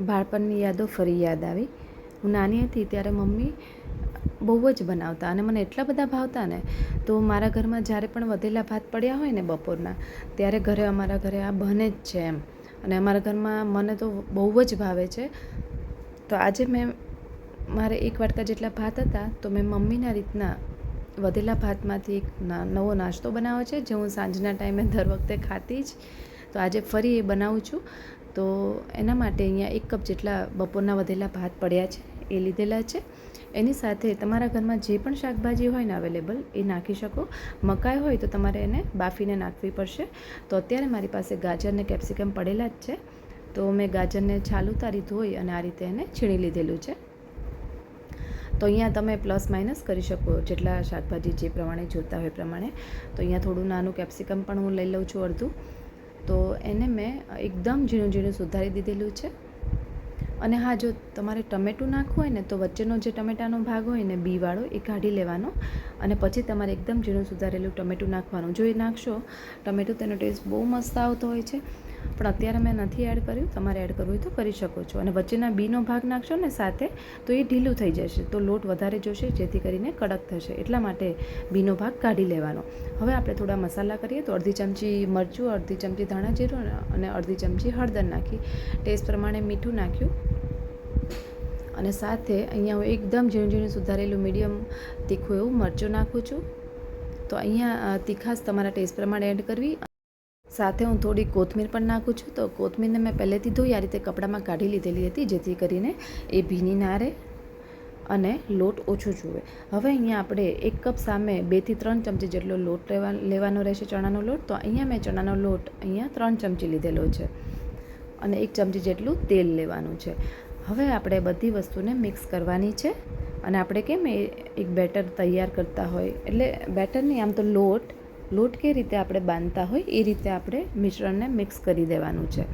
બાળપણની યાદો ફરી યાદ આવી. હું નાની હતી ત્યારે મમ્મી બહુ જ બનાવતા અને મને એટલા બધા ભાવતા ને. તો મારા ઘરમાં જ્યારે પણ વધેલા ભાત પડ્યા હોય ને બપોરના, ત્યારે ઘરે અમારા ઘરે આ બને જ છે એમ. અને અમારા ઘરમાં મને તો બહુ જ ભાવે છે. તો આજે મેં મારે એક વાટકા જેટલા ભાત હતા, તો મેં મમ્મીના રીતના વધેલા ભાતમાંથી એક નવો નાસ્તો બનાવ્યો છે, જે હું સાંજના ટાઈમે દર વખતે ખાતી જ તો આજે ફરી એ બનાવું છું. તો એના માટે અહીંયા એક કપ જેટલા બપોરના વધેલા ભાત પડ્યા છે, એ લીધેલા છે. એની સાથે તમારા ઘરમાં જે પણ શાકભાજી હોય ને અવેલેબલ, એ નાખી શકો. મકાઈ હોય તો તમારે એને બાફીને નાખવી પડશે. તો અત્યારે મારી પાસે ગાજર ને કેપ્સિકમ પડેલા જ છે. તો મેં ગાજરને છાલ ઉતારી ધોઈ અને આ રીતે એને છીણી લીધેલું છે. તો અહીંયા તમે પ્લસ માઇનસ કરી શકો જેટલા શાકભાજી જે પ્રમાણે જોતા હોય પ્રમાણે. તો અહીંયા થોડું નાનું કેપ્સિકમ પણ હું લઈ લઉં છું અડધું. તો એને મેં એકદમ ઝીણું ઝીણું સુધારી દીધેલું છે. અને હા, જો તમારે ટમેટું નાખવું હોય ને, તો વચ્ચેનો જે ટમેટાનો ભાગ હોય ને, બીવાળો, એ કાઢી લેવાનો. અને પછી તમારે એકદમ ઝીણું સુધારેલું ટમેટું નાખવાનું. જો એ નાખશો, ટમેટું તેનો ટેસ્ટ બહુ મસ્ત આવતો હોય છે. પણ અત્યારે મેં નથી એડ કર્યું. તમારે એડ કરવું હોય તો કરી શકો છો. અને વચ્ચેના બીનો ભાગ નાખશો ને સાથે, તો એ ઢીલું થઈ જશે. તો લોટ વધારે જોશે, જેથી કરીને કડક થશે. એટલા માટે બીનો ભાગ કાઢી લેવાનો. હવે આપણે થોડા મસાલા કરીએ તો અડધી ચમચી મરચું, અડધી ચમચી ધાણા જીરું અને અડધી ચમચી હળદર નાખી. ટેસ્ટ પ્રમાણે મીઠું નાખ્યું. અને સાથે અહીંયા હું એકદમ ઝીણું ઝીણું સુધારેલું મીડિયમ તીખું એવું મરચું નાખું છું. તો અહીંયા તીખાશ તમારા ટેસ્ટ પ્રમાણે એડ કરવી સાથે હું થોડી કોથમીર પણ નાખું છું. તો કોથમીરને મેં પહેલેથી ધોઈ આ રીતે કપડામાં કાઢી લીધેલી હતી, જેથી કરીને એ ભીની ના રહે અને લોટ ઓછો જુએ. હવે અહીંયા આપણે એક કપ સામે બેથી ત્રણ ચમચી જેટલો લોટ લેવા, લેવાનો રહેશે ચણાનો લોટ. તો અહીંયા મેં ચણાનો લોટ અહીંયા ત્રણ ચમચી લીધેલો છે અને એક ચમચી જેટલું તેલ લેવાનું છે. હવે આપણે બધી વસ્તુને મિક્સ કરવાની છે અને આપણે કેમ એ એક બેટર તૈયાર કરતા હોય. એટલે બેટર નહીં આમ તો લોટ લોટ કે રીતે આપણે બાંધતા હોય એ રીતે આપણે મિશ્રણને મિક્સ કરી દેવાનું છે.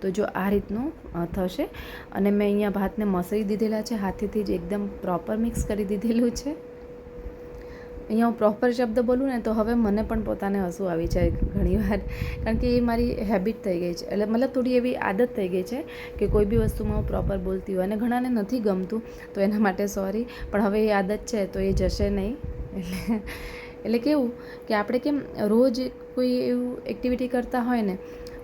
તો જો આ રીતનું થશે. અને મેં અહીંયા ભાતને મસળી દીધેલા છે, હાથેથી જ એકદમ પ્રોપર મિક્સ કરી દીધેલું છે. અહીંયા હું પ્રોપર શબ્દ બોલું ને તો હવે મને પણ પોતાને હસવું આવી જાય ઘણીવાર કારણ કે એ મારી હેબિટ થઈ ગઈ છે. એટલે મતલબ થોડી એવી આદત થઈ ગઈ છે કે કોઈ બી વસ્તુમાં હું પ્રોપર બોલતી હોય. અને ઘણાને નથી ગમતું, તો એના માટે સોરી પણ હવે એ આદત છે તો એ જશે નહીં. એટલે એટલે કેવું કે આપણે કેમ રોજ કોઈ એવું એક્ટિવિટી કરતા હોય ને,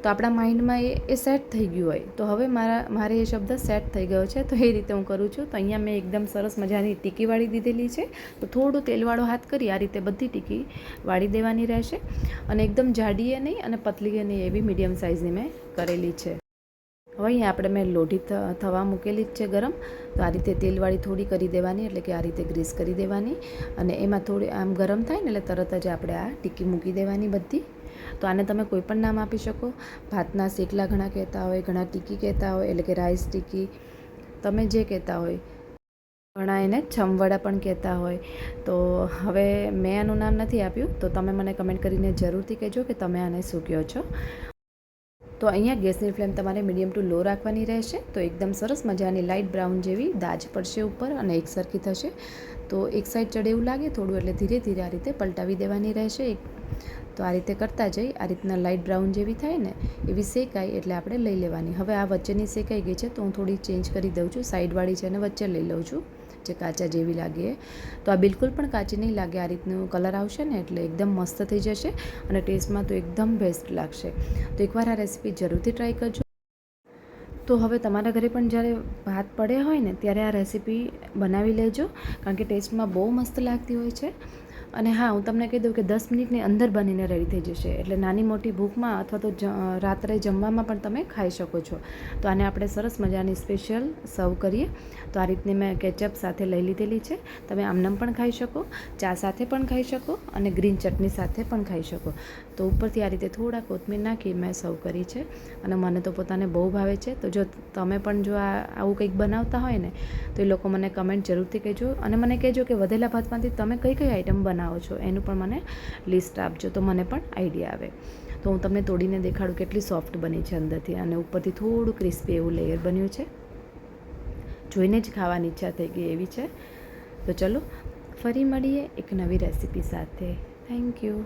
તો આપણા માઇન્ડમાં એ એ સેટ થઈ ગયું હોય. તો હવે મારા, મારે એ શબ્દ સેટ થઈ ગયો છે, તો એ રીતે હું કરું છું. તો અહીંયા મેં એકદમ સરસ મજાની ટીકી વાળી દીધેલી છે. તો થોડું તેલવાળો હાથ કરી, આ રીતે બધી ટીકી વાળી દેવાની રહેશે. અને એકદમ જાડીએ નહીં અને પતલીએ નહીં એવી મીડિયમ સાઇઝની મેં કરેલી છે. હવે અહીંયા આપણે મેં લોઢી થવા મૂકેલી જ છે ગરમ. તો આ રીતે તેલવાળી થોડી કરી દેવાની, એટલે કે આ રીતે ગ્રીસ કરી દેવાની. અને એમાં થોડી, આમ ગરમ થાય ને એટલે તરત જ આપણે આ ટીકી મૂકી દેવાની બધી. તો આને તમે કોઈ પણ નામ આપી શકો. ભાતના શેકલા ઘણા કહેતા હોય, ઘણા ટીકી કહેતા હોય, એટલે કે રાઈસ ટીકી. તમે જે કહેતા હોય. ઘણા એને છમવડા પણ કહેતા હોય. તો હવે મેં આનું નામ નથી આપ્યું. તો તમે મને કમેન્ટ કરીને જરૂરથી કહેજો કે તમે આને શું કહો છો. તો અહીંયા ગેસની ફ્લેમ તમારે મીડિયમ ટુ લો રાખવાની રહેશે. તો એકદમ સરસ મજાની લાઇટ બ્રાઉન જેવી દાજ પડશે ઉપર અને એક સરખી થશે. તો એક સાઈડ ચડે એવું લાગે, થોડું એટલે ધીરે ધીરે આ રીતે પલટાવી દેવાની રહેશે એક. તો આ રીતે કરતા જઈ, આ રીતના લાઇટ બ્રાઉન જેવી થાય ને, એવી શેકાય એટલે આપણે લઈ લેવાની. હવે આ વચ્ચેની શેકાઈ ગઈ છે, તો હું થોડી ચેન્જ કરી દઉં છું, સાઈડવાળી છે અને વચ્ચે લઈ લઉં છું. જે કાચા જેવી લાગે. તો આ બિલકુલ પણ કાચી નહીં લાગે. આ રીતનું કલર આવશે ને એટલે એકદમ મસ્ત થઈ જશે અને ટેસ્ટમાં તો એકદમ બેસ્ટ લાગશે. તો એકવાર આ રેસીપી જરૂરથી ટ્રાય કરજો. તો હવે તમારા ઘરે પણ જ્યારે ભાત પડ્યા હોય ને ત્યારે આ રેસીપી બનાવી લેજો. કારણ કે ટેસ્ટમાં બહુ મસ્ત લાગતી હોય છે. અને હા, હું તમને કહી દઉં કે દસ મિનિટની અંદર બનીને રેડી થઈ જશે. એટલે નાની મોટી ભૂખમાં અથવા તો રાત્રે જમવામાં પણ તમે ખાઈ શકો છો. તો આને આપણે સરસ મજાની સ્પેશિયલ સર્વ કરીએ. તો આ રીતની મેં કેચઅપ સાથે લઈ લીધેલી છે. તમે આમનામ પણ ખાઈ શકો, ચા સાથે પણ ખાઈ શકો અને ગ્રીન ચટણી સાથે પણ ખાઈ શકો. તો ઉપરથી આ રીતે થોડા કોથમીર નાખી મેં સર્વ કરી છે. અને મને તો પોતાને બહુ ભાવે છે. તો જો તમે પણ જો આ, આવું કંઈક બનાવતા હોય ને, તો એ લોકો મને કમેન્ટ જરૂરથી કહેજો. અને મને કહેજો કે વધેલા ભાતમાંથી તમે કઈ કઈ આઈટમ બનાવો છો, એનું પણ મને લિસ્ટ આપજો, તો મને પણ આઈડિયા આવે. તો હું તમને તોડીને દેખાડું કેટલી સોફ્ટ બની છે અંદરથી, અને ઉપરથી થોડું ક્રિસ્પી એવું લેયર બન્યું છે. જોઈને જ ખાવાની ઈચ્છા થઈ ગઈ એવી છે. તો ચલો, ફરી મળીએ એક નવી રેસીપી સાથે. Thank you